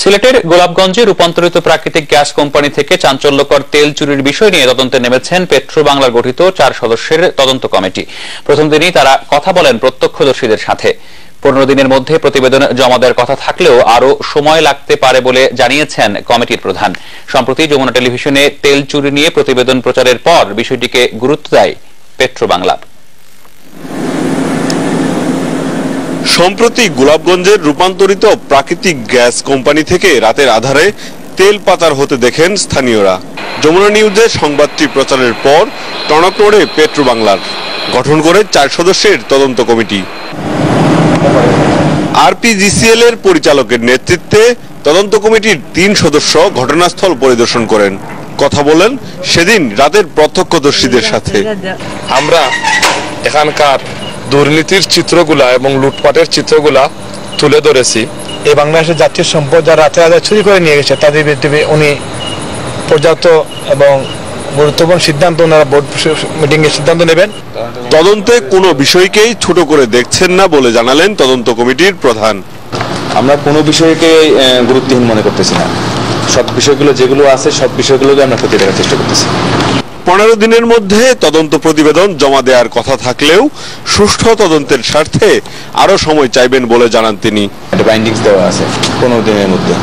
সিলেটের গোলাপগঞ্জে রূপান্তরিত প্রাকৃতিক গ্যাস কোম্পানি থেকে চাঞ্চল্যকর তেল চুরির বিষয় নিয়ে তদন্তে নেমেছেন পেট্রো বাংলার গঠিত চার সদস্যের তদন্ত কমিটি। প্রথম দিনই তারা কথা বলেন প্রত্যক্ষদর্শীদের সাথে। পনেরো দিনের মধ্যে প্রতিবেদন জমা দেওয়ার কথা থাকলেও আরও সময় লাগতে পারে বলে জানিয়েছেন কমিটির প্রধান। সম্প্রতি যমুনা টেলিভিশনে তেল চুরি নিয়ে প্রতিবেদন প্রচারের পর বিষয়টিকে গুরুত্ব দেয় পেট্রো বাংলা সম্প্রতি গোলাপগঞ্জের রূপান্তরিত প্রাকৃতিক গ্যাস কোম্পানি থেকে রাতের আধারে তেল পাচার হতে দেখেন স্থানীয়রা। যমুনা নিউজে সংবাদটি প্রচারের পর টনক নড়ে পেট্রো বাংলার গঠন করে চার সদস্যের তদন্ত কমিটি। আরপিজিসিএল এর পরিচালকের নেতৃত্বে তদন্ত কমিটির তিন সদস্য ঘটনাস্থল পরিদর্শন করেন। কথা বলেন সেদিন রাতের প্রত্যক্ষদর্শীদের সাথে। আমরা এখানকার দুর্নীতির চিত্রগুলা এবং লুটপাটের চিত্রগুলা তুলে ধরেছি। এই বাংলাদেশের জাতীয় সম্পদ যারা রাতে রাতে চুরি করে নিয়ে গেছে তাদের বিরুদ্ধে উনি পর্যাপ্ত এবং গুরুত্বপূর্ণ সিদ্ধান্ত ওনারা বোর্ড মিটিং এ সিদ্ধান্ত নেবেন। তদন্তে কোনো বিষয়কেই ছোট করে দেখছেন না বলে জানালেন তদন্ত কমিটির প্রধান। আমরা কোনো বিষয়কে গুরুত্বহীন মনে করতেছি না। সব বিষয়গুলো যেগুলো আছে সব বিষয়গুলোকে আমরা খতিয়ে দেখার চেষ্টা করতেছি। পনেরো দিনের মধ্যে তদন্ত প্রতিবেদন জমা দেওয়ার কথা থাকলেও সুষ্ঠু তদন্তের স্বার্থে আরও সময় চাইবেন বলে জানান তিনি। একটা বাইন্ডিংস দেওয়া আছে পনেরো দিনের মধ্যে।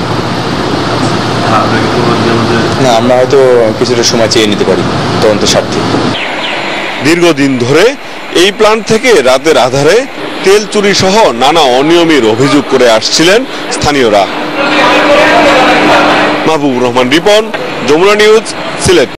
না আমরা হয়তো কিছুটা সময় চেয়ে নিতে পারি তদন্তের স্বার্থে। দীর্ঘদিন ধরে এই প্ল্যান্ট থেকে রাতের আধারে তেল চুরি সহ নানা অনিয়মের অভিযোগ করে আসছিলেন স্থানীয়রা। মাহবুব রহমান রিপন যমুনা নিউজ সিলেট।